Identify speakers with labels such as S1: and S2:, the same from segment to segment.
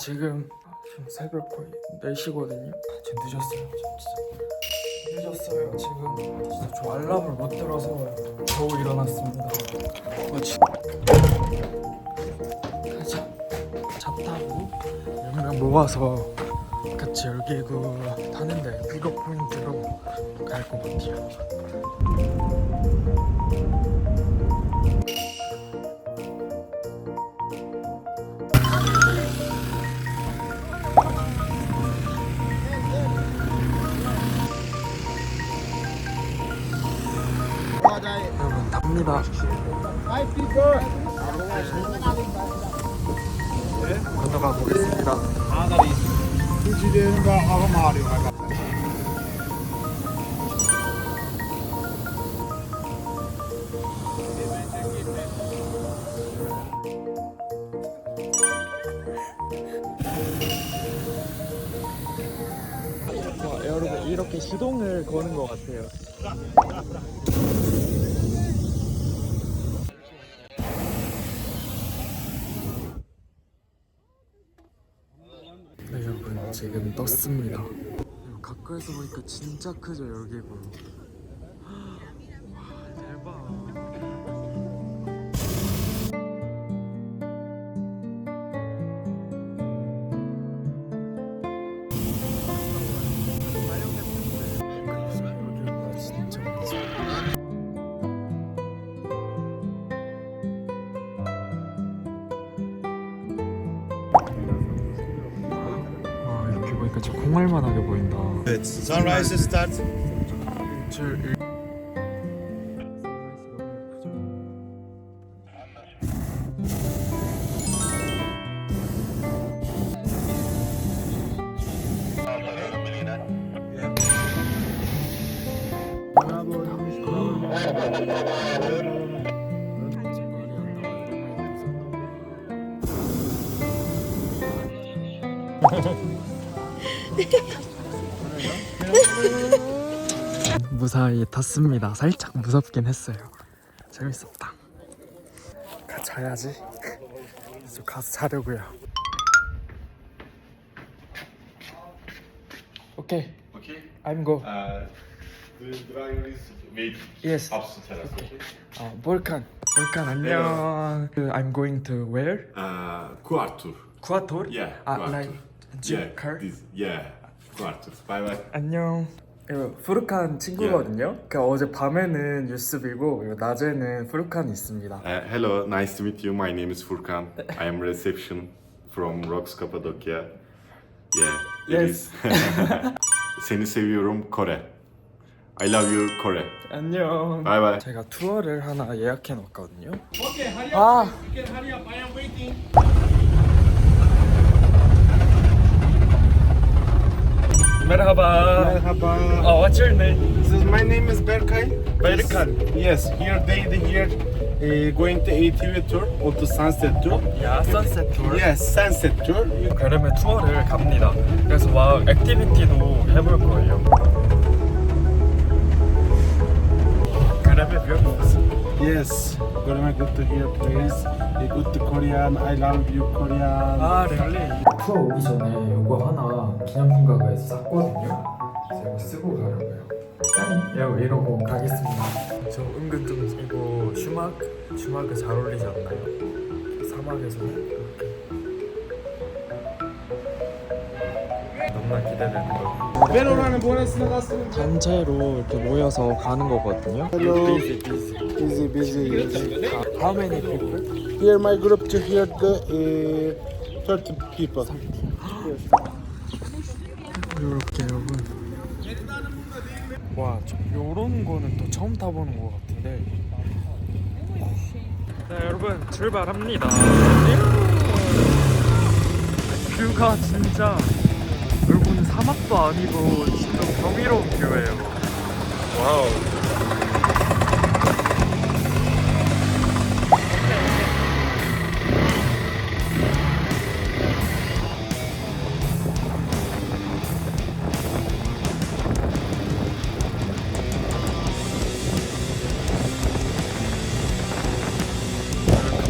S1: 지금 지금 새벽 거의 4시거든요. 지금 늦었어요. 진짜 늦었어요. 지금 진짜 저 알람을 못 들어서 겨우 일어났습니다. 어, 지... 가자. 차 타고 몇명 모아서 같이 열기구 타는데 픽업 포인트로 갈 것 같아요. 여러분 답니다. 건너가 보겠습니다. 와, 여러분 이렇게 시동을 거는 것 같아요. 지금 떴습니다. 가까이서 보니까 진짜 크죠 여기고. 진짜 콩알만하게 보인다.
S2: Sunrise start.
S1: 줄 무사히 탔습니다. 살짝 무섭긴 했어요. 재밌었다. 가 자야지. 이제 가서 자려고요. 오케이.
S2: Okay.
S1: I'm go.
S2: Uh, the driver is waiting.
S1: Yes.
S2: Upstairs terrace. Okay.
S1: 어, 볼칸. 볼칸 안녕. 그, I'm going to where?
S2: Uh, Quartur.
S1: 쿠아토르?
S2: Yeah.
S1: 아, like car?
S2: This, yeah. Quartur. Bye bye.
S1: 안녕. 이거 푸르칸 친구거든요. 그 어제 밤에는 유습이고 이거 낮에는 푸르칸이 있습니다.
S2: Uh, hello, nice to meet you. My name is Furkan. I am reception from Rocks Cappadocia. Yeah, it
S1: Yes.
S2: is. Seni seviyorum Kore. I love you Kore.
S1: 안녕.
S2: Bye bye.
S1: 제가 투어를 하나 예약해 놓았거든요. 아. Merhaba.
S3: Merhaba.
S1: Oh, what's your name?
S3: This is, my name is Berkay.
S1: Berkan.
S3: Yes, here they the here uh, going to ATV tour or to sunset tour.
S1: 야, 선셋 투어.
S3: Yes, sunset tour. You
S1: 그러면 투어를 갑니다. 그래서 막 액티비티도 해볼 거예요. 그러면 뷰
S3: Yes, gonna good to hear place. A good to Korean. I love you Korean.
S1: 아, 렐리. 투어 오기 전에 이거 하나 기념품 가게에서 샀거든요. 그래서 이거 쓰고 가려고요. 짠! 이거 이러고 가겠습니다. 저 은근 좀 이거 슈마크? 슈마크 잘 어울리지 않나요? 사막에서 이렇게. 너무나 기대되는 거. 단체로 이렇게 모여서 가는 거거든요.
S3: Hello.
S1: Busy, busy.
S3: Busy.
S1: How many people?
S3: Here my group to hear the uh, 30 people.
S1: 이렇게 여러분. 와, 저 요런 거는 또 처음 타보는 것 같은데. 네, 여러분 출발합니다. 뷰가 진짜 여러분 사막도 아니고 진짜 경이로운 뷰예요. 와우.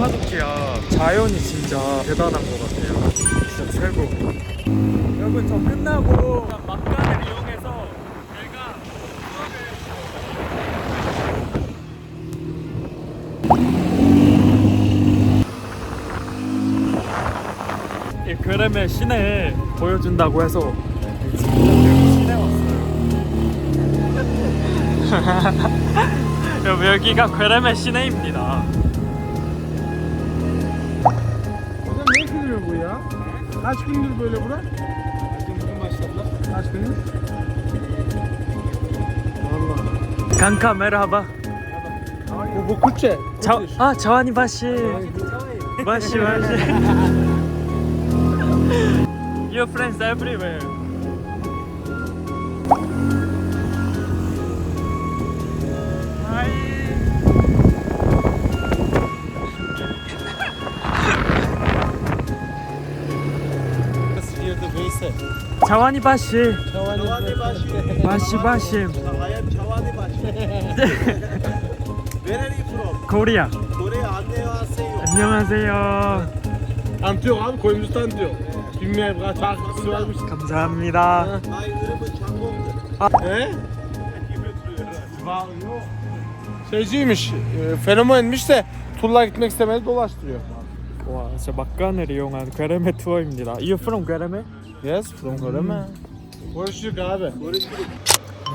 S1: 카파도키아 자연이 진짜 대단한 것 같아요. 진짜 최고. 여러분 저 끝나고 막간을 이용해서 내가 이 그램의 시내 보여준다고 해서. 여러분 여기가 그램의 시내입니다.
S3: Kaç gündür böyle bura? Kaç gündür? Vallahi.
S1: Kanka merhaba.
S3: Bu, bu Kürtçe.
S1: 자, 아 자완이 바시. 바시 바시. Your friends everywhere.
S3: Veysel.
S1: 자완이 바시.
S3: Çavani başı.
S1: 바시 바시.
S3: I am Çavani başı. Where are you from?
S1: 코리아.
S3: Kore 안녕하세요.
S1: 안녕하세요.
S3: Antiyok abi koyumuzdan diyor. Bilmeyen kaç takipçisi varmış.
S1: 감사합니다.
S3: Ay ırımı çangomdur. He? Şeyciymiş, e, fenomenmiş de Tull'a gitmek istemedi dolaştırıyor.
S1: 와, 진짜 막간을 이용한 괴레메 투어입니다. You from 괴레메?
S3: Yes, from. Görüşürük abi. Görüşürük.
S1: 네,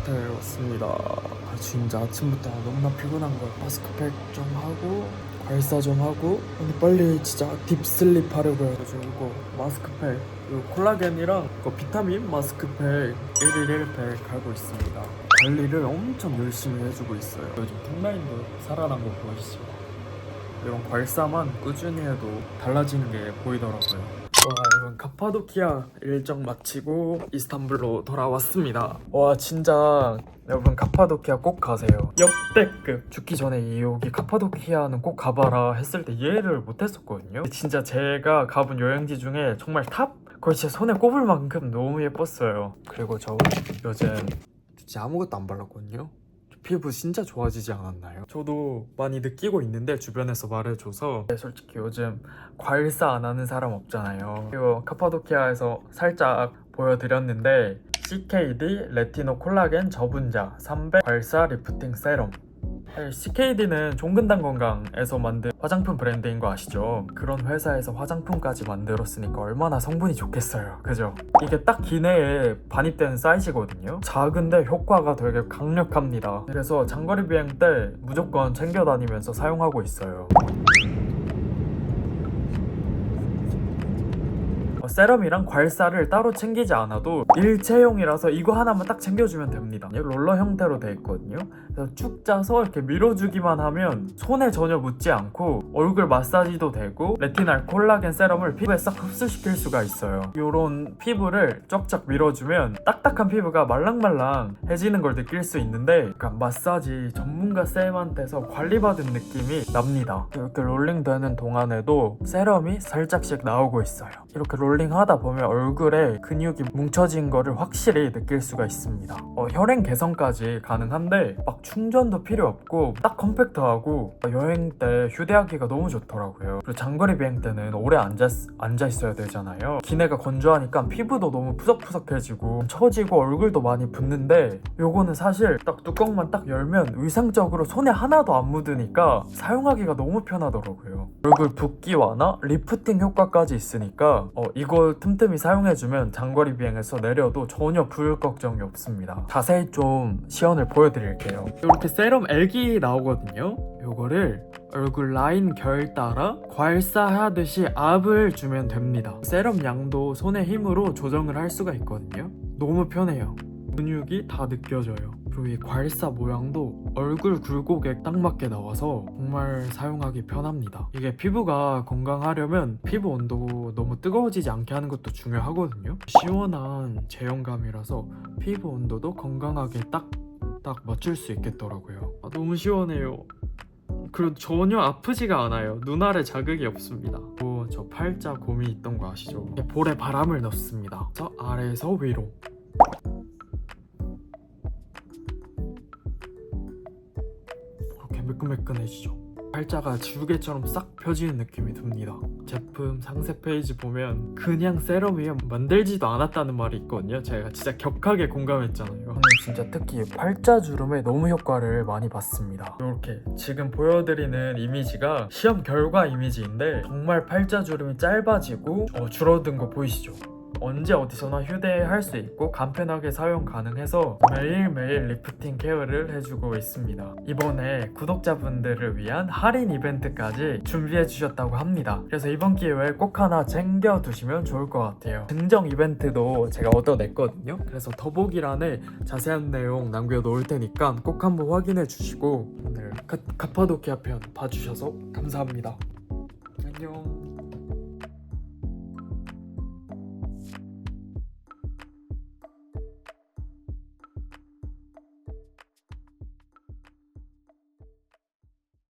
S1: 호텔 왔습니다. 아, 진짜 아침부터 너무나 피곤한 걸 마스크팩 좀 하고 발사 좀 하고 오늘 빨리 진짜 딥슬립 하려고 해가지고 이거 마스크팩 이거 콜라겐이랑 이거 비타민 마스크팩 1일 1팩 하고 있습니다. 관리를 엄청 열심히 해주고 있어요. 요즘 턱라인도 살아난 거 보이시죠? 이런 발사만 꾸준히 해도 달라지는 게 보이더라고요. 와 여러분 카파도키아 일정 마치고 이스탄불로 돌아왔습니다. 와 진짜 여러분 카파도키아 꼭 가세요. 역대급 죽기 전에 이 여기 카파도키아는 꼭 가봐라 했을 때 이해를 못했었거든요. 진짜 제가 가본 여행지 중에 정말 탑 거의 제 손에 꼽을 만큼 너무 예뻤어요. 그리고 저 요즘 진짜 아무것도 안 발랐거든요. 피부 진짜 좋아지지 않았나요? 저도 많이 느끼고 있는데 주변에서 말해줘서 네, 솔직히 요즘 과일사 안 하는 사람 없잖아요. 그리고 카파도키아에서 살짝 보여드렸는데 CKD 레티노 콜라겐 저분자 300 과일사 리프팅 세럼 CKD는 종근당 건강에서 만든 화장품 브랜드인 거 아시죠? 그런 회사에서 화장품까지 만들었으니까 얼마나 성분이 좋겠어요. 그죠? 이게 딱 기내에 반입되는 사이즈거든요. 작은데 효과가 되게 강력합니다. 그래서 장거리 비행 때 무조건 챙겨 다니면서 사용하고 있어요. 세럼이랑 괄사를 따로 챙기지 않아도 일체형이라서 이거 하나만 딱 챙겨주면 됩니다. 롤러 형태로 돼 있거든요. 그래서 쭉 짜서 이렇게 밀어주기만 하면 손에 전혀 묻지 않고 얼굴 마사지도 되고 레티날 콜라겐 세럼을 피부에 싹 흡수시킬 수가 있어요. 이런 피부를 쫙쫙 밀어주면 딱딱한 피부가 말랑말랑해지는 걸 느낄 수 있는데 약간 마사지 전문가 쌤한테서 관리받은 느낌이 납니다. 이렇게 롤링 되는 동안에도 세럼이 살짝씩 나오고 있어요. 이렇게 롤링 하다 보면 얼굴에 근육이 뭉쳐진 거를 확실히 느낄 수가 있습니다. 어, 혈행 개선까지 가능한데 막 충전도 필요 없고 딱 컴팩트하고 여행 때 휴대하기가 너무 좋더라고요. 그리고 장거리 비행 때는 오래 앉아, 앉아 있어야 되잖아요. 기내가 건조하니까 피부도 너무 푸석푸석해지고 처지고 얼굴도 많이 붓는데 요거는 사실 딱 뚜껑만 딱 열면 위생적으로 손에 하나도 안 묻으니까 사용하기가 너무 편하더라고요. 얼굴 붓기 완화, 리프팅 효과까지 있으니까 어, 이거 틈틈이 사용해주면 장거리 비행에서 내려도 전혀 부을 걱정이 없습니다. 자세히 좀 시연을 보여드릴게요. 이렇게 세럼 액이 나오거든요. 요거를 얼굴 라인 결 따라 괄사하듯이 압을 주면 됩니다. 세럼 양도 손의 힘으로 조정을 할 수가 있거든요. 너무 편해요. 근육이 다 느껴져요. 그리고 이 괄사 모양도 얼굴 굴곡에 딱 맞게 나와서 정말 사용하기 편합니다. 이게 피부가 건강하려면 피부 온도 너무 뜨거워지지 않게 하는 것도 중요하거든요. 시원한 제형감이라서 피부 온도도 건강하게 딱 딱 맞출 수 있겠더라고요. 아, 너무 시원해요. 그리고 전혀 아프지가 않아요. 눈알에 자극이 없습니다. 또저 팔자 곰이 있던 거 아시죠? 볼에 바람을 넣습니다. 그래서 아래에서 위로. 매끈매끈해지죠. 팔자가 지우개처럼 싹 펴지는 느낌이 듭니다. 제품 상세 페이지 보면 그냥 세럼이면 만들지도 않았다는 말이 있거든요. 제가 진짜 격하게 공감했잖아요. 저는 진짜 특히 팔자 주름에 너무 효과를 많이 봤습니다. 이렇게 지금 보여드리는 이미지가 시험 결과 이미지인데 정말 팔자 주름이 짧아지고 어, 줄어든 거 보이시죠? 언제 어디서나 휴대할 수 있고 간편하게 사용 가능해서 매일매일 리프팅 케어를 해주고 있습니다. 이번에 구독자분들을 위한 할인 이벤트까지 준비해 주셨다고 합니다. 그래서 이번 기회에 꼭 하나 챙겨 두시면 좋을 것 같아요. 증정 이벤트도 제가 얻어냈거든요. 그래서 더보기란에 자세한 내용 남겨 놓을 테니까 꼭 한번 확인해 주시고 오늘 카, 카파도키아 편 봐주셔서 감사합니다. 안녕.